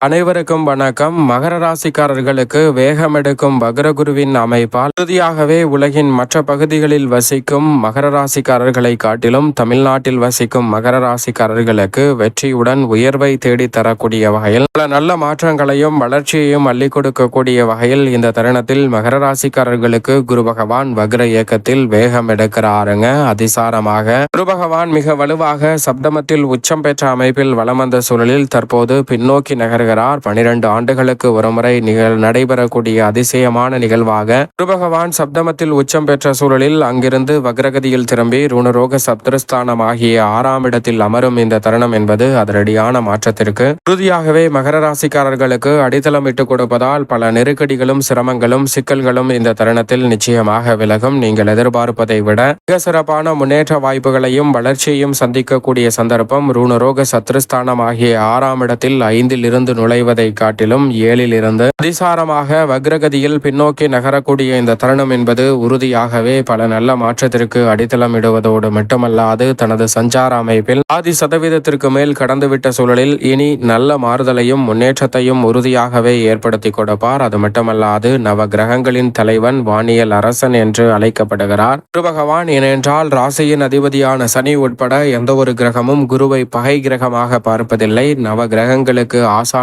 அனைவருக்கும் வணக்கம். மகர ராசிக்காரர்களுக்கு வேகமெடுக்கும் வக்ரகுருவின் அமைப்பால் இறுதியாகவே உலகின் மற்ற பகுதிகளில் வசிக்கும் மகர ராசிக்காரர்களை காட்டிலும் தமிழ்நாட்டில் வசிக்கும் மகர ராசிக்காரர்களுக்கு வெற்றியுடன் உயர்வை தேடி தரக்கூடிய வகையில் பல நல்ல மாற்றங்களையும் வளர்ச்சியையும் அள்ளி கொடுக்கக்கூடிய வகையில் இந்த தருணத்தில் மகர ராசிக்காரர்களுக்கு குரு பகவான் வக்ர இயக்கத்தில் வேகம் எடுக்கிறாருங்க அதிசாரமாக குரு பகவான் மிக வலுவாக சப்தமத்தில் உச்சம் பெற்ற அமைப்பில் வளம் வந்த சூழலில் தற்போது பின்னோக்கி நகர்கிறார் பனிரெண்டு ஆண்டுகளுக்கு ஒருமுறை நிகழ் நடைபெறக்கூடிய அதிசயமான நிகழ்வாக குருபகவான் சப்தமத்தில் உச்சம் பெற்ற சூழலில் அங்கிருந்து வக்ரகதியில் திரும்பி ருணரோக சப்தஸ்தானம் ஆகிய ஆறாம் இடத்தில் அமரும் இந்த தருணம் என்பது அதிரடியான மாற்றத்திற்கு. உறுதியாகவே மகர ராசிக்காரர்களுக்கு அடித்தளம் இட்டுக் கொடுப்பதால் பல நெருக்கடிகளும் சிரமங்களும் சிக்கல்களும் இந்த தருணத்தில் நிச்சயமாக விலகும். நீங்கள் எதிர்பார்ப்பதை விட மிக சிறப்பான முன்னேற்ற வாய்ப்புகளையும் வளர்ச்சியையும் சந்திக்கக்கூடிய சந்தர்ப்பம் ரூணரோக சத்ருஸ்தானம் ஆகிய ஆறாம் இடத்தில் ஐந்தில் இருந்து நுழைவதை காட்டிலும் ஏழில் இருந்து அதிசாரமாக வக்ரகதியில் பின்னோக்கி நகரக்கூடிய இந்த தருணம் என்பது உறுதியாகவே பல நல்ல மாற்றத்திற்கு அடித்தளம் இடுவதோடு மட்டுமல்லாது தனது சஞ்சார அமைப்பில் ஆதி சதவீதத்திற்கு மேல் கடந்துவிட்ட சூழலில் இனி நல்ல மாறுதலையும் முன்னேற்றத்தையும் உறுதியாகவே ஏற்படுத்தி கொடுப்பார். அது மட்டுமல்லாது நவ கிரகங்களின் தலைவன் வானியல் அரசன் என்று அழைக்கப்படுகிறார். குரு பகவான் ஏனென்றால் ராசியின் அதிபதியான சனி உட்பட எந்த ஒரு கிரகமும் குருவை பகை கிரகமாக பார்ப்பதில்லை. நவ கிரகங்களுக்கு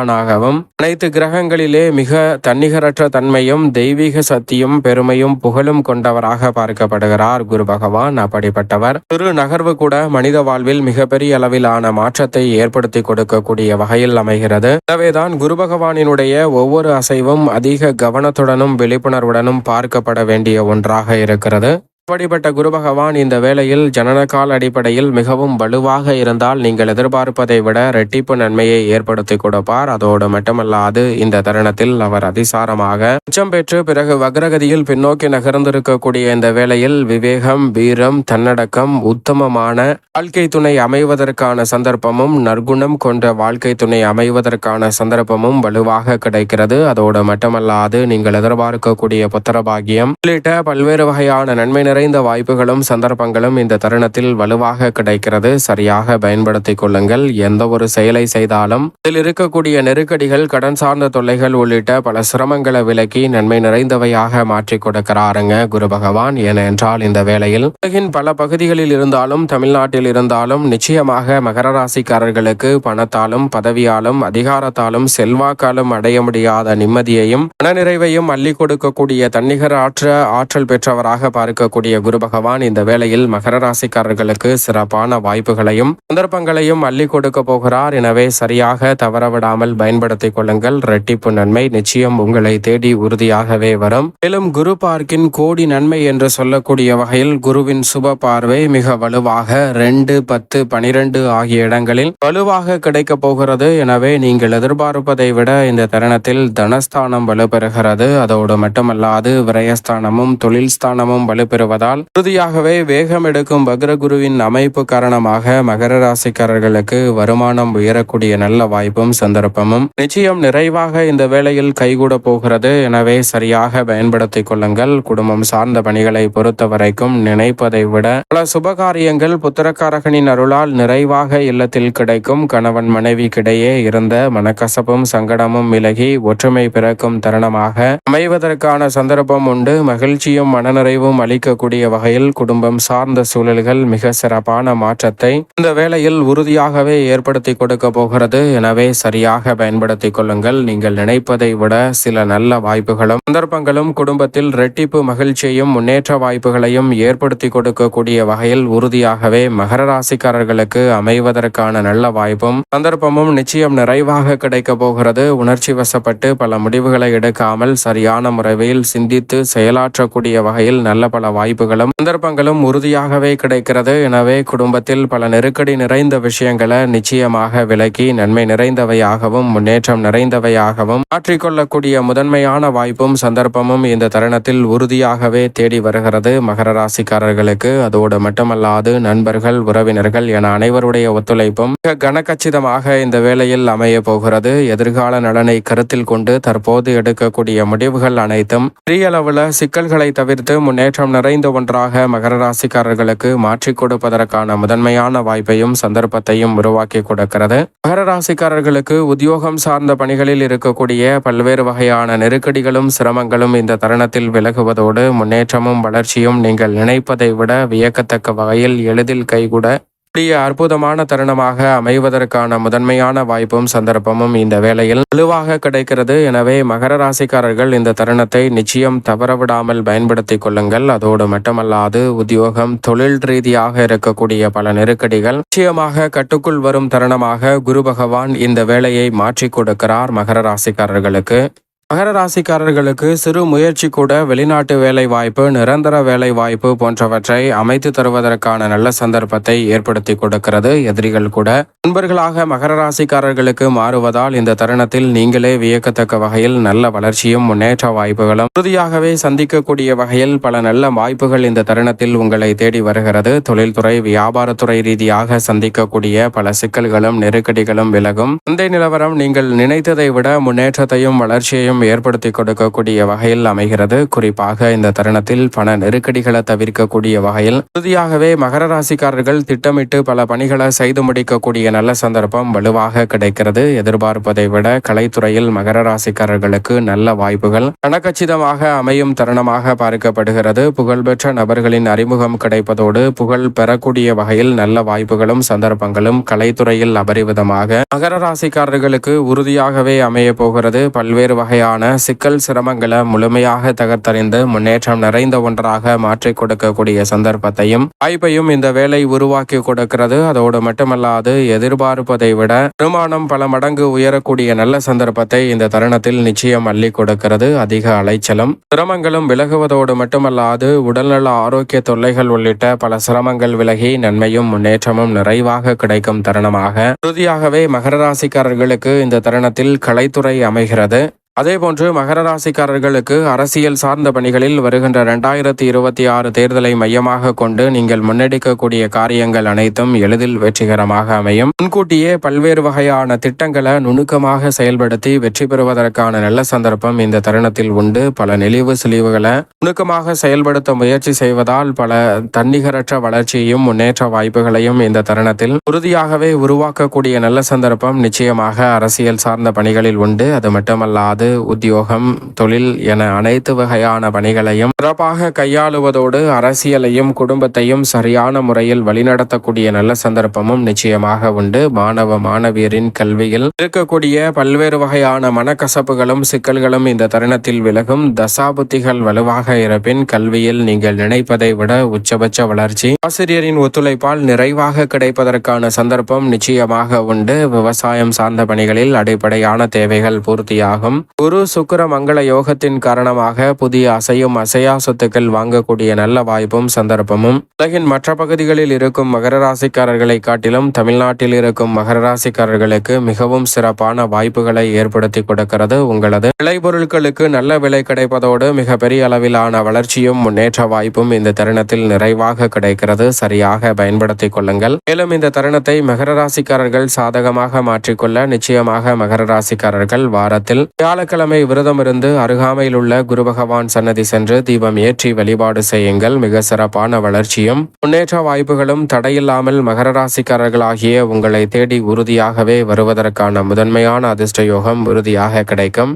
ஆசானாகவும் அனைத்து கிரகங்களிலே மிக தன்னிகரற்ற தன்மையும் தெய்வீக சக்தியும் பெருமையும் புகழும் கொண்டவராக பார்க்கப்படுகிறார் குரு பகவான். அப்படிப்பட்டவர் சிறு நகர்வு கூட மனித வாழ்வில் மிகப்பெரிய அளவிலான மாற்றத்தை ஏற்படுத்தி கொடுக்கக்கூடிய வகையில் அமைகிறது. எனவேதான் குரு பகவானினுடைய ஒவ்வொரு அசைவும் அதிக கவனத்துடனும் விழிப்புணர்வுடனும் பார்க்கப்பட வேண்டிய ஒன்றாக இருக்கிறது. அப்படிப்பட்ட குரு பகவான் இந்த வேளையில் ஜனனகால் அடிப்படையில் மிகவும் வலுவாக இருந்தால் நீங்கள் எதிர்பார்ப்பதை விட ரெட்டிப்பு நன்மையை ஏற்படுத்தி கொடுப்பார். அதோடு மட்டுமல்லாது இந்த தருணத்தில் அவர் அதிசாரமாக உச்சம் பெற்று பிறகு வக்ரகதியில் பின்னோக்கி நகர்ந்திருக்கக்கூடிய இந்த வேளையில் விவேகம் வீரம் தன்னடக்கம் உத்தமமான வாழ்க்கை துணை அமைவதற்கான சந்தர்ப்பமும் நற்குணம் கொண்ட வாழ்க்கை துணை அமைவதற்கான சந்தர்ப்பமும் வலுவாக கிடைக்கிறது. அதோடு மட்டுமல்லாது நீங்கள் எதிர்பார்க்கக்கூடிய புத்திரபாகியம் உள்ளிட்ட பல்வேறு வகையான நன்மை நிறைந்த வாய்ப்புகளும் சந்தர்ப்பங்களும் இந்த தருணத்தில் வலுவாக கிடைக்கிறது. சரியாக பயன்படுத்திக் கொள்ளுங்கள். எந்த ஒரு செயலை செய்தாலும் இதில் இருக்கக்கூடிய நெருக்கடிகள் கடன் சார்ந்த தொல்லைகள் உள்ளிட்ட பல சிரமங்களை விலக்கி நன்மை நிறைந்தவையாக மாற்றிக் கொடுக்கிறாருங்க குரு பகவான். ஏனென்றால் இந்த வேளையில் உலகின் பல பகுதிகளில் இருந்தாலும் தமிழ்நாட்டில் இருந்தாலும் நிச்சயமாக மகர ராசிக்காரர்களுக்கு பணத்தாலும் பதவியாலும் அதிகாரத்தாலும் செல்வாக்காலும் அடைய முடியாத நிம்மதியையும் மனநிறைவையும் அள்ளி கொடுக்கக்கூடிய தன்னிகர் ஆற்ற ஆற்றல் பெற்றவராக பார்க்கக்கூடிய குரு பகவான் இந்த வேளையில் மகர ராசிக்காரர்களுக்கு சிறப்பான வாய்ப்புகளையும் சந்தர்ப்பங்களையும் அள்ளி கொடுக்க போகிறார். எனவே சரியாக தவறவிடாமல் பயன்படுத்திக் கொள்ளுங்கள். ரெட்டிப்பு நன்மை நிச்சயம் உங்களை தேடி உறுதியாகவே வரும். மேலும் குரு பார்க்கின் கோடி நன்மை என்று சொல்லக்கூடிய வகையில் குருவின் சுப பார்வை மிக வலுவாக ரெண்டு பத்து பனிரெண்டு ஆகிய இடங்களில் வலுவாக கிடைக்க போகிறது. எனவே நீங்கள் எதிர்பார்ப்பதை விட இந்த தருணத்தில் தனஸ்தானம் வலுப்பெறுகிறது. அதோடு மட்டுமல்லாது விரயஸ்தானமும் தொழில் ஸ்தானமும் வலுப்பெறுவதால் உறுதியாகவே வேகம் எடுக்கும் வக்ரகுருவின் அமைப்பு காரணமாக மகர ராசிக்காரர்களுக்கு வருமானம் உயரக்கூடிய நல்ல வாய்ப்பும் சந்தர்ப்பமும் நிச்சயம் நிறைவாக இந்த வேளையில் கைகூட போகிறது. எனவே சரியாக பயன்படுத்திக் கொள்ளுங்கள். குடும்பம் சார்ந்த பணிகளை பொறுத்த வரைக்கும் நினைப்பதை விட பல சுபகாரியங்கள் புத்திரக்காரகனின் அருளால் நிறைவாக இல்லத்தில் கிடைக்கும். கணவன் மனைவிக்கிடையே இருந்த மனக்கசப்பும் சங்கடமும் விலகி ஒற்றுமை பிறக்கும் தருணமாக அமைவதற்கான சந்தர்ப்பம் உண்டு. மகிழ்ச்சியும் மனநிறைவும் அளிக்கக்கூடிய வகையில் குடும்பம் சார்ந்த சூழல்கள் மிக சிறப்பான மாற்றத்தை இந்த வேளையில் உறுதியாகவே ஏற்படுத்தி கொடுக்க போகிறது. எனவே சரியாக பயன்படுத்திக் கொள்ளுங்கள். நீங்கள் நினைப்பதை விட சில நல்ல வாய்ப்புகளும் சந்தர்ப்பங்களும் குடும்பத்தில் ரெட்டிப்பு மகிழ்ச்சியையும் முன்னேற்ற வாய்ப்புகளையும் ஏற்படுத்தி கொடுக்கக்கூடிய வகையில் உறுதியாகவே மகர ராசிக்காரர்களுக்கு அமைவதற்கான நல்ல வாய்ப்பும் சந்தர்ப்பமும் நிச்சயம் நிறைவாக கிடைக்க போகிறது. உணர்ச்சி வசப்பட்டு பல முடிவுகளை எடுக்காமல் சரியான முறையில் சிந்தித்து செயலாற்றக்கூடிய வகையில் நல்ல பல வாய்ப்பு வாய்ப்புகளும் சந்தர்ப்பங்களும் உறுதியாகவே கிடைக்கிறது. எனவே குடும்பத்தில் பல நெருக்கடி நிறைந்த விஷயங்களை நிச்சயமாக விலக்கி நன்மை நிறைந்தவையாகவும் முன்னேற்றம் நிறைந்தவையாகவும் மாற்றிக்கொள்ளக்கூடிய முதன்மையான வாய்ப்பும் சந்தர்ப்பமும் இந்த தருணத்தில் உறுதியாகவே தேடி வருகிறது. மகர ராசிக்காரர்களுக்கு அதோடு மட்டுமல்லாது நண்பர்கள் உறவினர்கள் என அனைவருடைய ஒத்துழைப்பும் மிக கனக்கச்சிதமாக இந்த வேளையில் அமைய போகிறது. எதிர்கால நலனை கருத்தில் கொண்டு தற்போது எடுக்கக்கூடிய முடிவுகள் அனைத்தும் பெரிய அளவுல சிக்கல்களை தவிர்த்து முன்னேற்றம் நிறைந்த நிறைந்த ஒன்றாக மகர ராசிக்காரர்களுக்கு மாற்றிக் கொடுப்பதற்கான முதன்மையான வாய்ப்பையும் சந்தர்ப்பத்தையும் உருவாக்கி கொடுக்கிறது. மகர ராசிக்காரர்களுக்கு உத்தியோகம் சார்ந்த பணிகளில் இருக்கக்கூடிய பல்வேறு வகையான நெருக்கடிகளும் சிரமங்களும் இந்த தருணத்தில் விலகுவதோடு முன்னேற்றமும் வளர்ச்சியும் நீங்கள் நினைப்பதை விட வியக்கத்தக்க வகையில் எளிதில் கைகூட அற்புதமான தருணமாக அமைவதற்கான முதன்மையான வாய்ப்பும் சந்தர்ப்பமும் இந்த வேளையில் வலுவாக கிடைக்கிறது. எனவே மகர ராசிக்காரர்கள் இந்த தருணத்தை நிச்சயம் தவறவிடாமல் பயன்படுத்திக் கொள்ளுங்கள். அதோடு மட்டுமல்லாது உத்தியோகம் தொழில் ரீதியாக இருக்கக்கூடிய பல நெருக்கடிகள் நிச்சயமாக கட்டுக்குள் வரும் தருணமாக குரு பகவான் இந்த வேலையை மாற்றிக் கொடுக்கிறார் மகர ராசிக்காரர்களுக்கு. மகர ராசிக்காரர்களுக்கு சிறு முயற்சி கூட வெளிநாட்டு வேலை வாய்ப்பு நிரந்தர வேலை வாய்ப்பு போன்றவற்றை அமைத்து தருவதற்கான நல்ல சந்தர்ப்பத்தை ஏற்படுத்தி கொடுக்கிறது. எதிரிகள் கூட நண்பர்களாக மகர ராசிக்காரர்களுக்கு மாறுவதால் இந்த தருணத்தில் நீங்களே வியக்கத்தக்க வகையில் நல்ல வளர்ச்சியும் முன்னேற்ற வாய்ப்புகளும் உறுதியாகவே சந்திக்கக்கூடிய வகையில் பல நல்ல வாய்ப்புகள் இந்த தருணத்தில் உங்களை தேடி வருகிறது. தொழில்துறை வியாபாரத்துறை ரீதியாக சந்திக்கக்கூடிய பல சிக்கல்களும் நெருக்கடிகளும் விலகும். சந்தை நிலவரம் நீங்கள் நினைத்ததை விட முன்னேற்றத்தையும் வளர்ச்சியையும் சந்தர்ப்பம் ஏற்படுத்தி கொடுக்கக்கூடிய வகையில் அமைகிறது. குறிப்பாக இந்த தருணத்தில் பண நெருக்கடிகளை தவிர்க்கக்கூடிய வகையில். உறுதியாகவே மகர ராசிக்காரர்கள் திட்டமிட்டு பல பணிகளை செய்து முடிக்கக்கூடிய நல்ல சந்தர்ப்பம் வலுவாக கிடைக்கிறது. எதிர்பார்ப்பதை விட கலைத்துறையில் மகர ராசிக்காரர்களுக்கு நல்ல வாய்ப்புகள். கணக்கச்சிதமாக அமையும் தருணமாக பார்க்கப்படுகிறது. புகழ்பெற்ற நபர்களின் அறிமுகம் கிடைப்பதோடு புகழ் பெறக்கூடிய வகையில் நல்ல வாய்ப்புகளும் சந்தர்ப்பங்களும் கலைத்துறையில் அபரிவிதமாக. மகர ராசிக்காரர்களுக்கு உறுதியாகவே அமைய போகிறது. பல்வேறு வகையான வகையான சிக்கல் சிரமங்களை முழுமையாக தகர்த்தறிந்து முன்னேற்றம் நிறைந்த ஒன்றாக மாற்றிக் கொடுக்கக்கூடிய சந்தர்ப்பத்தையும் வாய்ப்பையும் இந்த வேலை உருவாக்கி கொடுக்கிறது. அதோடு மட்டுமல்லாது எதிர்பார்ப்பதை விட வருமானம் பல மடங்கு உயரக்கூடிய நல்ல சந்தர்ப்பத்தை இந்த தருணத்தில் நிச்சயம் அள்ளி கொடுக்கிறது. அதிக அலைச்சலும் சிரமங்களும் விலகுவதோடு மட்டுமல்லாது உடல்நல ஆரோக்கிய தொல்லைகள் உள்ளிட்ட பல சிரமங்கள் விலகி நன்மையும் முன்னேற்றமும் நிறைவாக கிடைக்கும் தருணமாக. இறுதியாகவே மகர ராசிக்காரர்களுக்கு இந்த தருணத்தில் கலைத்துறை அமைகிறது. அதேபோன்று மகர ராசிக்காரர்களுக்கு அரசியல் சார்ந்த பணிகளில் வருகின்ற இரண்டாயிரத்தி இருபத்தி ஆறு தேர்தலை மையமாக கொண்டு நீங்கள் முன்னெடுக்கக்கூடிய காரியங்கள் அனைத்தும் எளிதில் வெற்றிகரமாக அமையும். முன்கூட்டியே பல்வேறு வகையான திட்டங்களை நுணுக்கமாக செயல்படுத்தி வெற்றி பெறுவதற்கான நல்ல சந்தர்ப்பம் இந்த தருணத்தில் உண்டு. பல நெளிவு சிலிவுகளை நுணுக்கமாக செயல்படுத்த முயற்சி செய்வதால் பல தன்னிகரற்ற வளர்ச்சியையும் முன்னேற்ற வாய்ப்புகளையும் இந்த தருணத்தில் உறுதியாகவே உருவாக்கக்கூடிய நல்ல சந்தர்ப்பம் நிச்சயமாக அரசியல் சார்ந்த பணிகளில் உண்டு. அது மட்டுமல்லாது உத்தியோகம் தொழில் என அனைத்து வகையான பணிகளையும் சிறப்பாக கையாளுவதோடு அரசியலையும் குடும்பத்தையும் சரியான முறையில் வழிநடத்தக்கூடிய நல்ல சந்தர்ப்பமும் நிச்சயமாக உண்டு. மாணவ மாணவியரின் கல்வியில் இருக்கக்கூடிய பல்வேறு வகையான மனக்கசப்புகளும் சிக்கல்களும் இந்த தருணத்தில் விலகும். தசாபுத்திகள் வலுவாக இருப்பின் கல்வியில் நீங்கள் நினைப்பதை விட உச்சபட்ச வளர்ச்சி ஆசிரியரின் ஒத்துழைப்பால் நிறைவாக கிடைப்பதற்கான சந்தர்ப்பம் நிச்சயமாக உண்டு. விவசாயம் சார்ந்த பணிகளில் அடிப்படையான தேவைகள் பூர்த்தியாகும். குரு சுக்கர மங்கள யோகத்தின் காரணமாக புதிய அசையும் அசையா சொத்துக்கள் வாங்கக்கூடிய நல்ல வாய்ப்பும் சந்தர்ப்பமும். உலகின் மற்ற பகுதிகளில் இருக்கும் மகர ராசிக்காரர்களை காட்டிலும் தமிழ்நாட்டில் இருக்கும் மகர ராசிக்காரர்களுக்கு மிகவும் சிறப்பான வாய்ப்புகளை ஏற்படுத்தி கொடுக்கிறது உங்களது விளைபொருட்களுக்கு நல்ல விலை கிடைப்பதோடு மிகப்பெரிய அளவிலான வளர்ச்சியும் முன்னேற்ற வாய்ப்பும் இந்த தருணத்தில் நிறைவாக கிடைக்கிறது. சரியாக பயன்படுத்திக் கொள்ளுங்கள். மேலும் இந்த தருணத்தை மகர ராசிக்காரர்கள் சாதகமாக மாற்றிக்கொள்ள நிச்சயமாக மகர ராசிக்காரர்கள் வாரத்தில் வியாழக்கிழமை விரதம் இருந்து அருகாமையில் உள்ள குரு பகவான் சன்னதி சென்று தீபம் ஏற்றி வழிபாடு செய்யுங்கள். மிக சிறப்பான வளர்ச்சியும் முன்னேற்ற வாய்ப்புகளும் தடையில்லாமல் மகர ராசிக்காரர்களாகிய உங்களை தேடி உறுதியாகவே வருவதற்கான முதன்மையான அதிர்ஷ்ட யோகம் உறுதியாக கிடைக்கும்.